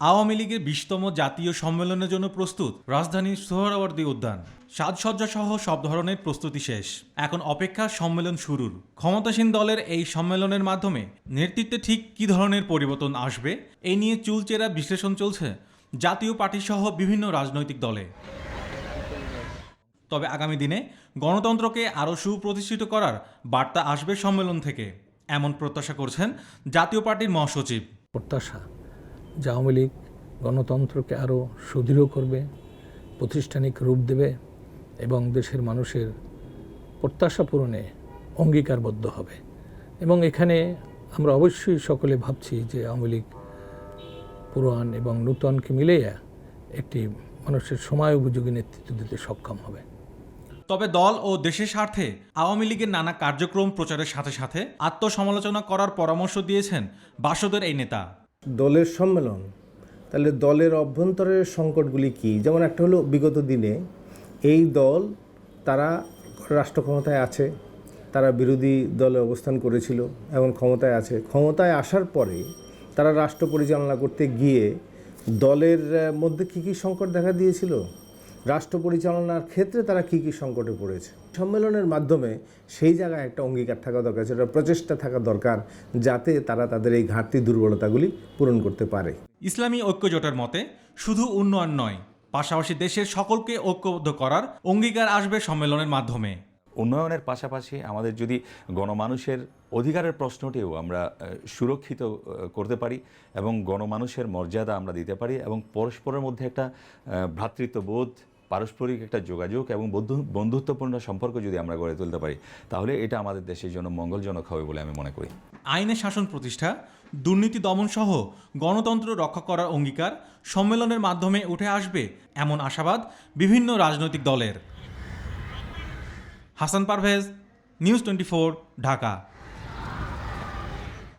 আওয়ামী লীগের বিশতম জাতীয় সম্মেলনের জন্য প্রস্তুত রাজধানীর সোহরাওয়ার্দী উদ্যান। সাজসজ্জা সহ সব ধরনের প্রস্তুতি শেষ। এখন অপেক্ষা সম্মেলন শুরুর। ক্ষমতাসীন দলের এই সম্মেলনের মাধ্যমে নেতৃত্বে ঠিক কী ধরনের পরিবর্তন আসবে এই নিয়ে চুলচেরা বিশ্লেষণ চলছে জাতীয় পার্টি সহ বিভিন্ন রাজনৈতিক দলে। তবে আগামী দিনে গণতন্ত্রকে আরও সুপ্রতিষ্ঠিত করার বার্তা আসবে সম্মেলন থেকে এমন প্রত্যাশা করছেন জাতীয় পার্টির মহাসচিব। প্রত্যাশা? যে আওয়ামী লীগ গণতন্ত্রকে আরও সুদৃঢ় করবে, প্রতিষ্ঠানিক রূপ দেবে এবং দেশের মানুষের প্রত্যাশা পূরণে অঙ্গীকারবদ্ধ হবে। এবং এখানে আমরা অবশ্যই সকলে ভাবছি যে আওয়ামী লীগ পুরাণ এবং নূতনকে মিলিয়ে একটি মানুষের সময় উপযোগী নেতৃত্ব দিতে সক্ষম হবে। তবে দল ও দেশের স্বার্থে আওয়ামী লীগের নানা কার্যক্রম প্রচারের সাথে সাথে আত্মসমালোচনা করার পরামর্শ দিয়েছেন বাসদের এই নেতা। দলের সম্মেলন, তাহলে দলের অভ্যন্তরের সংকটগুলি কি? যেমন একটা হলো বিগত দিনে এই দল, তারা রাষ্ট্র ক্ষমতায় আছে, তারা বিরোধী দলে অবস্থান করেছিল এবং ক্ষমতায় আছে। ক্ষমতায় আসার পরে তারা রাষ্ট্র পরিচালনা করতে গিয়ে দলের মধ্যে কী কী সংকট দেখা দিয়েছিল? রাষ্ট্র পরিচালনার ক্ষেত্রে তারা কী কী সংকটে পড়েছে? সম্মেলনের মাধ্যমে সেই জায়গায় একটা অঙ্গীকার থাকা দরকার সেটা প্রচেষ্টা থাকা দরকার যাতে তারা তাদের এই ঘাটতি দুর্বলতাগুলি পূরণ করতে পারে। ইসলামী ঐক্যজোটের মতে শুধু উন্নয়ন নয় পাশাপাশি দেশের সকলকে ঐক্যবদ্ধ করার অঙ্গীকার আসবে সম্মেলনের মাধ্যমে। উন্নয়নের পাশাপাশি আমাদের যদি গণমানুষের অধিকারের প্রশ্নটিও আমরা সুরক্ষিত করতে পারি এবং গণমানুষের মর্যাদা আমরা দিতে পারি এবং পরস্পরের মধ্যে একটা ভ্রাতৃত্ববোধ পারস্পরিক একটা যোগাযোগ এবং বন্ধু, বন্ধুত্বপূর্ণ সম্পর্ক যদি আমরা গড়ে তুলতে পারি, তাহলে এটা আমাদের দেশের জন্য মঙ্গলজনক হবে বলে আমি মনে করি। আইনের শাসন প্রতিষ্ঠা, দুর্নীতি দমন সহ গণতন্ত্র রক্ষা করার অঙ্গীকার সম্মেলনের মাধ্যমে উঠে আসবে এমন আশাবাদ বিভিন্ন রাজনৈতিক দলের। Hasan Parvez, news twenty Dhaka.